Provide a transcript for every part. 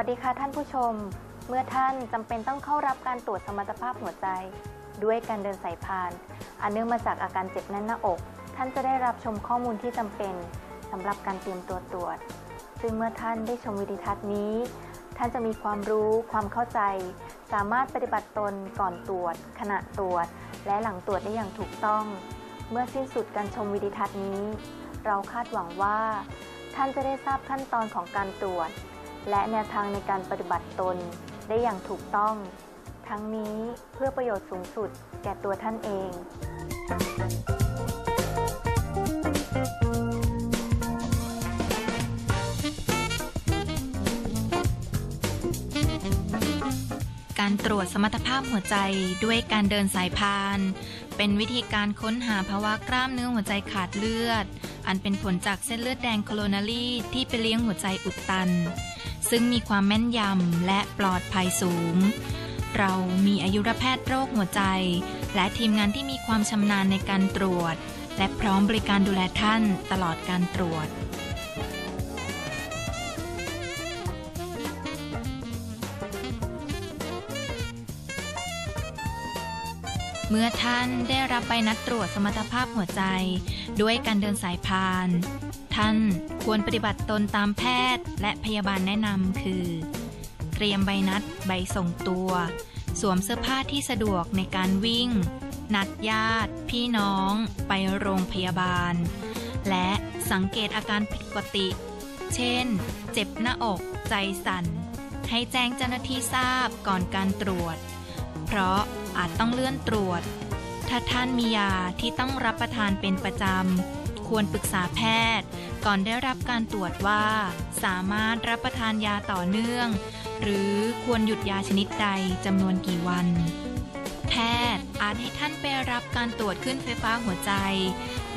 สวัสดีค่ะท่านผู้ชม เมื่อท่านจำเป็นต้องเข้ารับการตรวจสมรรถภาพหัวใจ ด้วยการเดินสายพานอันเนื่องมาจากอาการเจ็บแน่นหน้าอก ท่านจะได้รับชมข้อมูลที่จำเป็นสำหรับการเตรียมตัวตรวจ ซึ่งเมื่อท่านได้ชมวิดีทัศน์นี้ ท่านจะมีความรู้ความเข้าใจ สามารถปฏิบัติตนก่อนตรวจ ขณะตรวจ และหลังตรวจได้อย่างถูกต้อง เมื่อสิ้นสุดการชมวิดีทัศน์นี้ เราคาดหวังว่า ท่านจะได้ทราบขั้นตอนของการตรวจ และแนวทางในการปฏิบัติตนได้อย่างถูกต้อง ทั้งนี้เพื่อประโยชน์สูงสุดแก่ตัวท่านเอง การตรวจสมรรถภาพหัวใจด้วยการเดินสายพาน เป็นวิธีการค้นหาภาวะกล้ามเนื้อหัวใจขาดเลือด อันเป็นผลจากเส้นเลือดแดงโคโรนารีที่ไปเลี้ยงหัวใจอุดตัน ซึ่งมีความแม่นยำและปลอดภัยสูง เรามีอายุรแพทย์โรคหัวใจ และทีมงานที่มีความชำนาญในการตรวจ และพร้อมบริการดูแลท่านตลอดการตรวจ เมื่อท่านได้รับใบนัดตรวจสมรรถภาพหัวใจ ด้วยการเดินสายพาน ท่านควรปฏิบัติตนตามแพทย์และพยาบาลแนะนำคือ เตรียมใบนัดใบส่งตัว สวมเสื้อผ้าที่สะดวกในการวิ่ง นัดญาติ พี่น้อง ไปโรงพยาบาล และสังเกตอาการผิดปกติ เช่น เจ็บหน้าอก ใจสั่น ให้แจ้งเจ้าหน้าที่ทราบก่อนการตรวจ เพราะอาจต้องเลื่อนตรวจ ถ้าท่านมียาที่ต้องรับประทานเป็นประจำ ควรปรึกษาแพทย์ ก่อนได้รับการตรวจว่า สามารถรับประทานยาต่อเนื่อง หรือควรหยุดยาชนิดใดจำนวนกี่วัน แพทย์อาจให้ท่านไปรับการตรวจขึ้นไฟฟ้าหัวใจ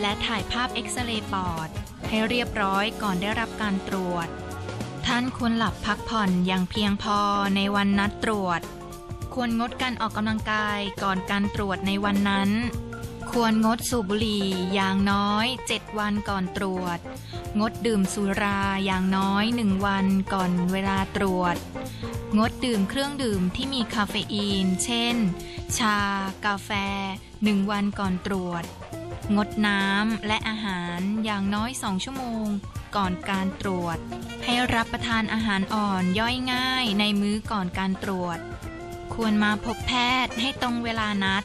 และถ่ายภาพเอ็กซเรย์ปอด ให้เรียบร้อยก่อนได้รับการตรวจ ท่านควรหลับพักผ่อนอย่างเพียงพอในวันนัดตรวจ ควรงดการออกกำลังกายก่อนการตรวจในวันนั้น ควรงดสูบบุหรี่อย่างน้อย 7 วันก่อนตรวจ งดดื่มสุราอย่างน้อย 1 วันก่อนเวลาตรวจ งดดื่มเครื่องดื่มที่มีคาเฟอีน เช่น ชา กาแฟ 1 วันก่อนตรวจ งดน้ำและอาหารอย่างน้อย 2 ชั่วโมงก่อนการตรวจ ให้รับประทานอาหารอ่อนย่อยง่ายในมื้อก่อนการตรวจ ควรมาพบแพทย์ให้ตรงเวลานัด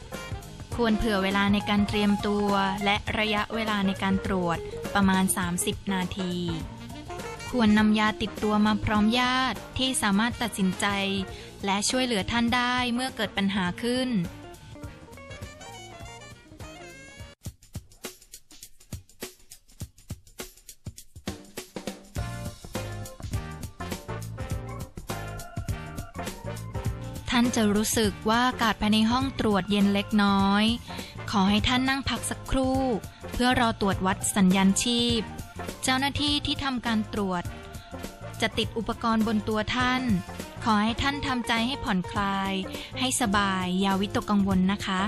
ควรเผื่อเวลาในการเตรียมตัว และระยะเวลาในการตรวจประมาณ 30 นาที ควรนำยาติดตัวมาพร้อมญาติที่สามารถตัดสินใจ และช่วยเหลือท่านได้เมื่อเกิดปัญหาขึ้น จะรู้สึกว่าอากาศภายในห้องตรวจเย็นเล็กน้อย ขอให้ท่านนั่งพักสักครู่ เพื่อรอตรวจวัดสัญญาณชีพ เจ้าหน้าที่ที่ทำการตรวจ จะติดอุปกรณ์บนตัวท่าน ขอให้ท่านทำใจให้ผ่อนคลาย ให้สบายอย่าวิตกกังวลนะคะ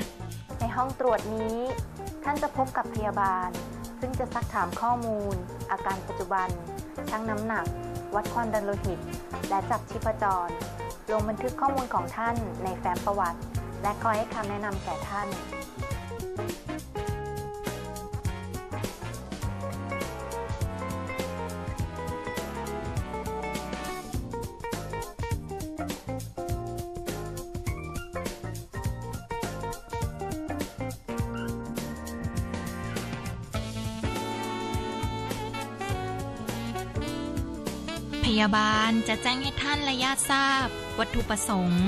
ในห้องตรวจนี้ ท่านจะพบกับพยาบาล ซึ่งจะซักถามข้อมูล อาการปัจจุบันชั่งน้ำหนัก วัดความดันโลหิต และจับชีพจร ลงบันทึกข้อมูลของท่านในแฟ้มประวัติ และคอยให้คำแนะนำแก่ท่าน พยาบาลจะแจ้งให้ท่านและญาติทราบ วัตถุประสงค์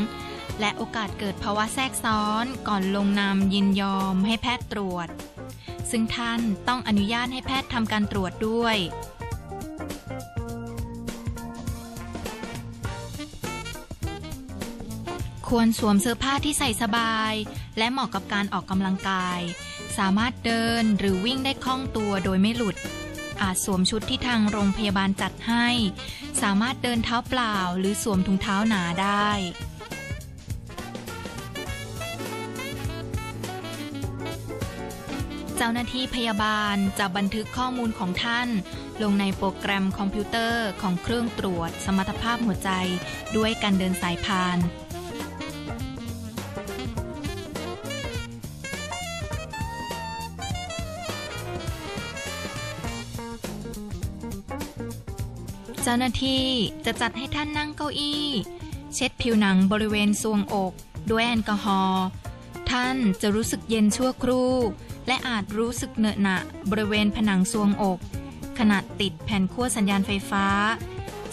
และโอกาสเกิดภาวะแทรกซ้อนก่อนลงนามยินยอมให้แพทย์ตรวจ ซึ่งท่านต้องอนุญาตให้แพทย์ทำการตรวจด้วย ควรสวมเสื้อผ้าที่ใส่สบาย และเหมาะกับการออกกำลังกาย สามารถเดินหรือวิ่งได้คล่องตัวโดยไม่หลุดอาจสวมชุดที่ทางโรงพยาบาลจัดให้ สามารถเดินเท้าเปล่าหรือสวมถุงเท้าหนาได้ เจ้าหน้าที่พยาบาลจะบันทึกข้อมูลของท่าน ลงในโปรแกรมคอมพิวเตอร์ของเครื่องตรวจสมรรถภาพหัวใจ ด้วยการเดินสายพาน จ้าหน้าที่จะจัดให้ท่านนั่งเก้าอี้ เช็ดผิวหนังบริเวณทรวงอก ด้วยแอลกอฮอล์ท่านจะรู้สึกเย็นชั่วครู่ และอาจรู้สึกเหนอะหนะบริเวณผนังทรวงอก ขณะติดแผ่นขั้วสัญญาณไฟฟ้า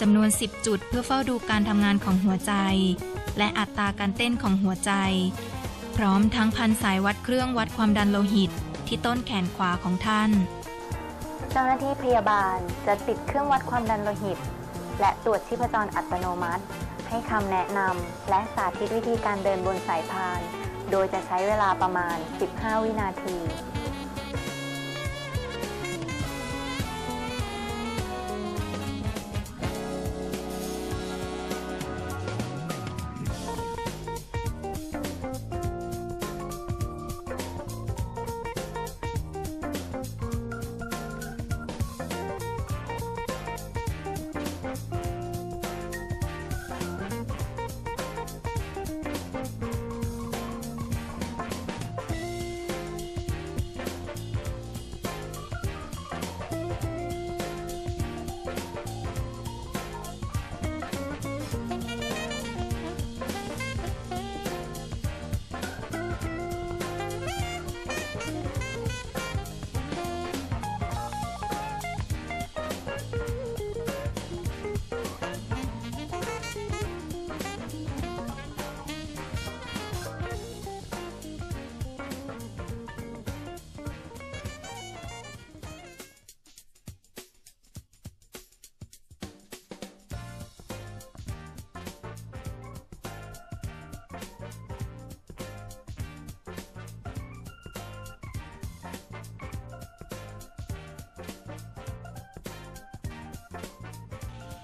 จำนวน 10 จุดเพื่อเฝ้าดูการทำงานของหัวใจ และอัตราการเต้นของหัวใจ พร้อมทั้งพันสายวัดเครื่องวัดความดันโลหิตที่ต้นแขนขวาของท่าน เจ้าหน้าที่พยาบาลจะติดเครื่องวัดความดันโลหิต และตรวจชีพจรอัตโนมัติ ให้คำแนะนำและสาธิตวิธีการเดินบนสายพาน โดยจะใช้เวลาประมาณ 15 วินาที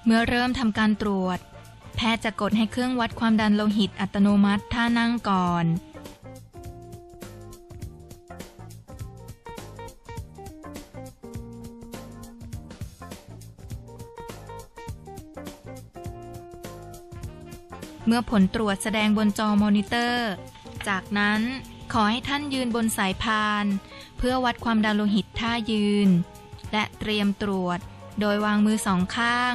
เมื่อเริ่มทำการตรวจ แพทย์จะกดให้เครื่องวัดความดันโลหิตอัตโนมัติท่านั่งก่อน เมื่อผลตรวจแสดงบนจอมอนิเตอร์ จากนั้นขอให้ท่านยืนบนสายพาน เพื่อวัดความดันโลหิตท่ายืน และเตรียมตรวจ โดยวางมือสองข้าง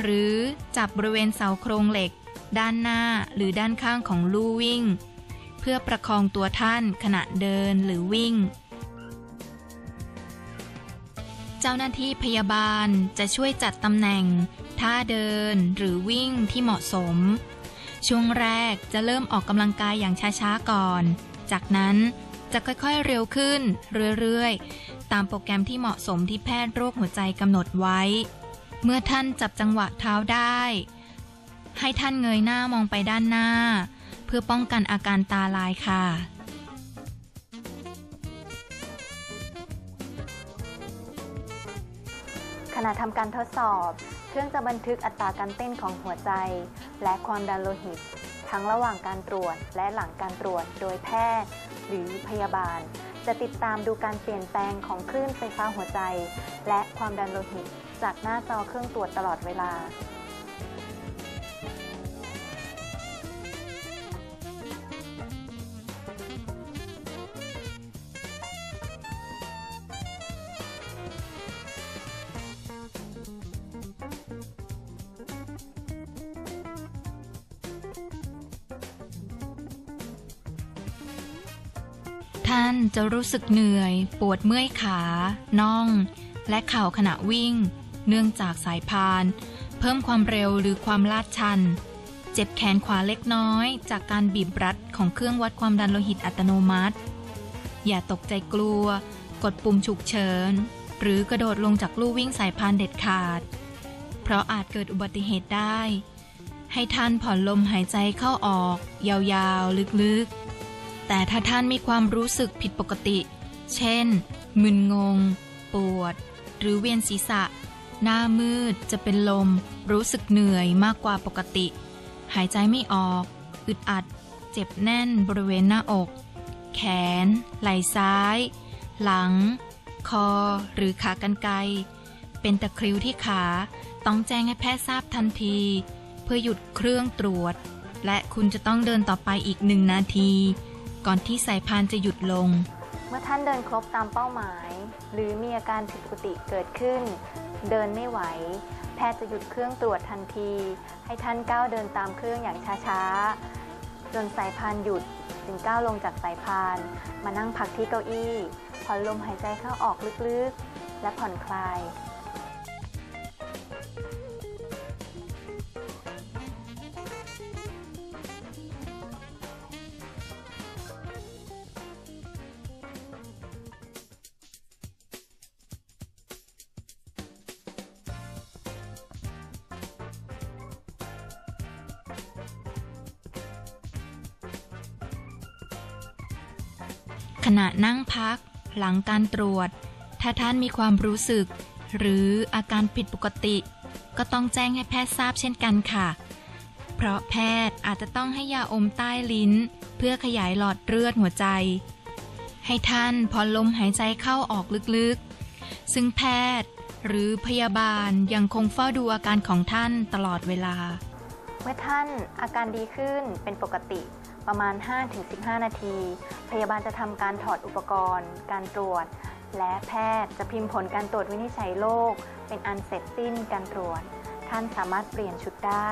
หรือจับบริเวณเสาโครงเหล็ก ด้านหน้าหรือด้านข้างของลู่วิ่ง เพื่อประคองตัวท่านขณะเดินหรือวิ่ง เจ้าหน้าที่พยาบาลจะช่วยจัดตำแหน่ง ท่าเดินหรือวิ่งที่เหมาะสม ช่วงแรกจะเริ่มออกกำลังกายอย่างช้าๆก่อน จากนั้นจะค่อยๆเร็วขึ้นเรื่อยๆ ตามโปรแกรมที่เหมาะสมที่แพทย์โรคหัวใจกำหนดไว้ เมื่อท่านจับจังหวะเท้าได้ ให้ท่านเงยหน้ามองไปด้านหน้า เพื่อป้องกันอาการตาลายค่ะ ขณะทำการทดสอบ เครื่องจะบันทึกอัตราการเต้นของหัวใจ และความดันโลหิต ทั้งระหว่างการตรวจและหลังการตรวจโดยแพทย์ หรือพยาบาล จะติดตามดูการเปลี่ยนแปลงของคลื่นไฟฟ้าหัวใจ และความดันโลหิต จากหน้าจอเครื่องตรวจตลอดเวลา ท่านจะรู้สึกเหนื่อย ปวดเมื่อยขา น่อง และเข่าขณะวิ่ง เนื่องจากสายพาน เพิ่มความเร็วหรือความลาดชัน เจ็บแขนขวาเล็กน้อย จากการบีบรัดของเครื่องวัดความดันโลหิตอัตโนมัติ อย่าตกใจกลัว กดปุ่มฉุกเฉิน หรือกระโดดลงจากลู่วิ่งสายพานเด็ดขาด เพราะอาจเกิดอุบัติเหตุได้ ให้ท่านผ่อนลมหายใจเข้าออก ยาวๆ ลึกๆ แต่ถ้าท่านมีความรู้สึกผิดปกติ เช่นมึนงง ปวด หรือเวียนศีรษะ หน้ามืดจะเป็นลม รู้สึกเหนื่อยมากกว่าปกติ หายใจไม่ออก อึดอัด เจ็บแน่นบริเวณหน้าอก แขน ไหล่ซ้าย หลัง คอ หรือขากรรไกรเป็นตะคริวที่ขาต้องแจ้งให้แพทย์ทราบทันที เพื่อหยุดเครื่องตรวจ และคุณจะต้องเดินต่อไปอีกหนึ่งนาที ก่อนที่สายพานจะหยุดลง เมื่อท่านเดินครบตามเป้าหมาย หรือมีอาการผิดปกติเกิดขึ้น เดินไม่ไหว แพทย์จะหยุดเครื่องตรวจทันที ให้ท่านก้าวเดินตามเครื่องอย่างช้าๆ จนสายพานหยุดจึงก้าวลงจากสายพาน มานั่งพักที่เก้าอี้ผ่อนลมหายใจเข้าออกลึกๆ และผ่อนคลาย ขณะนั่งพัก หลังการตรวจ ถ้าท่านมีความรู้สึก หรืออาการผิดปกติ ก็ต้องแจ้งให้แพทย์ทราบเช่นกันค่ะ เพราะแพทย์อาจจะต้องให้ยาอมใต้ลิ้น เพื่อขยายหลอดเลือดหัวใจ ให้ท่านพอลมหายใจเข้าออกลึกๆ ซึ่งแพทย์หรือพยาบาลยังคงเฝ้าดูอาการของท่านตลอดเวลา เมื่อท่านอาการดีขึ้นเป็นปกติ ประมาณ 5-15 นาที พยาบาลจะทำการถอดอุปกรณ์ การตรวจ และแพทย์จะพิมพ์ผลการตรวจวินิจฉัยโรคเป็นอันเสร็จสิ้นการตรวจ ท่านสามารถเปลี่ยนชุดได้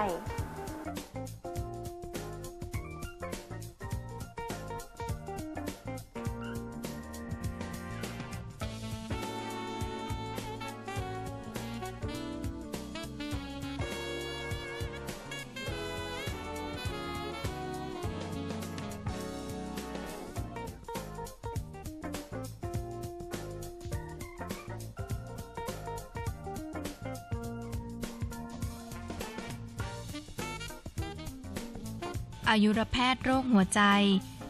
อายุรแพทย์โรคหัวใจ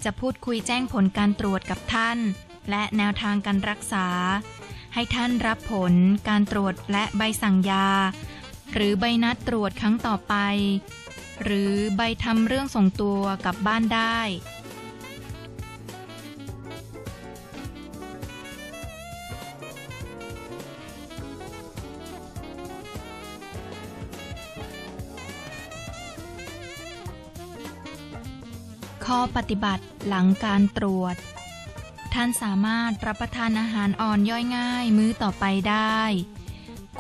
จะพูดคุยแจ้งผลการตรวจกับท่าน และแนวทางการรักษา ให้ท่านรับผลการตรวจและใบสั่งยา หรือใบนัดตรวจครั้งต่อไป หรือใบทำเรื่องส่งตัวกลับบ้านได้ ปฏิบัติหลังการตรวจ ท่านสามารถรับประทานอาหารอ่อนย่อยง่ายมื้อต่อไปได้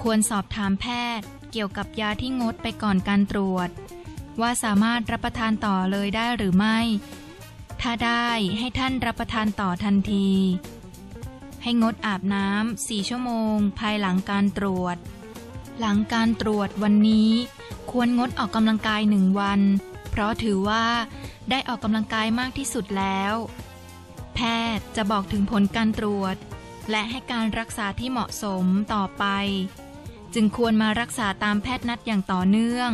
ควรสอบถามแพทย์เกี่ยวกับยาที่งดไปก่อนการตรวจ ว่าสามารถรับประทานต่อเลยได้หรือไม่ ถ้าได้ให้ท่านรับประทานต่อทันที ให้งดอาบน้ำ4ชั่วโมง ภายหลังการตรวจ หลังการตรวจวันนี้ ควรงดออกกำลังกายหนึ่งวัน เพราะถือว่าได้ออกกำลังกายมากที่สุดแล้ว แพทย์จะบอกถึงผลการตรวจ และให้การรักษาที่เหมาะสมต่อไป จึงควรมารักษาตามแพทย์นัดอย่างต่อเนื่อง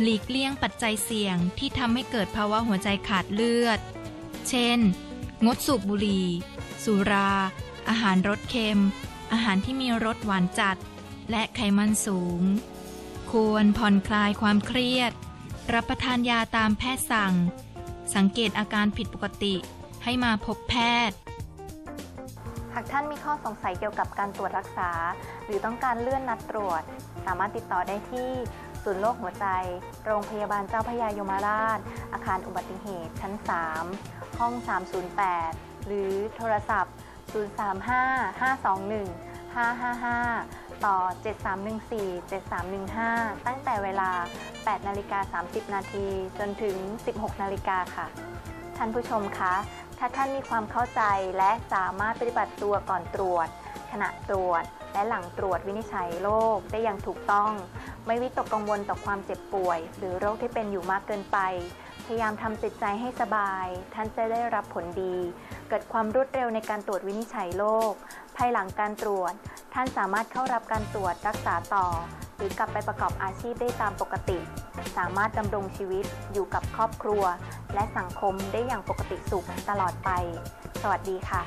หลีกเลี่ยงปัจจัยเสี่ยงที่ทำให้เกิดภาวะหัวใจขาดเลือด เช่น งดสูบบุหรี่ สุรา อาหารรสเค็ม อาหารที่มีรสหวานจัด และไขมันสูง ควรผ่อนคลายความเครียด รับประทานยาตามแพทย์สั่ง สังเกตอาการผิดปกติให้มาพบแพทย์ หากท่านมีข้อสงสัยเกี่ยวกับการตรวจรักษา หรือต้องการเลื่อนนัดตรวจ สามารถติดต่อได้ที่ศูนย์โรคหัวใจ โรงพยาบาลเจ้าพระยายมราช อาคารอุบัติเหตุชั้น 3 ห้อง 308 หรือโทรศัพท์ 035 521 555 ต่อ 7314 7315 ตั้งแต่เวลา 8 นาฬิกา 30 นาที จนถึง 16 นาฬิกาค่ะ ท่านผู้ชมคะ ถ้าท่านมีความเข้าใจและสามารถปฏิบัติตัวก่อนตรวจ ขณะตรวจ และหลังตรวจวินิจฉัยโรคได้อย่างถูกต้อง ไม่วิตกกังวลต่อความเจ็บป่วย หรือโรคที่เป็นอยู่มากเกินไป พยายามทำจิตใจให้สบาย ท่านจะได้รับผลดี เกิดความรวดเร็วในการตรวจวินิจฉัยโรคภายหลังการตรวจ ท่านสามารถเข้ารับการตรวจรักษาต่อ หรือกลับไปประกอบอาชีพได้ตามปกติ สามารถดำรงชีวิตอยู่กับครอบครัว และสังคมได้อย่างปกติสุขตลอดไป สวัสดีค่ะ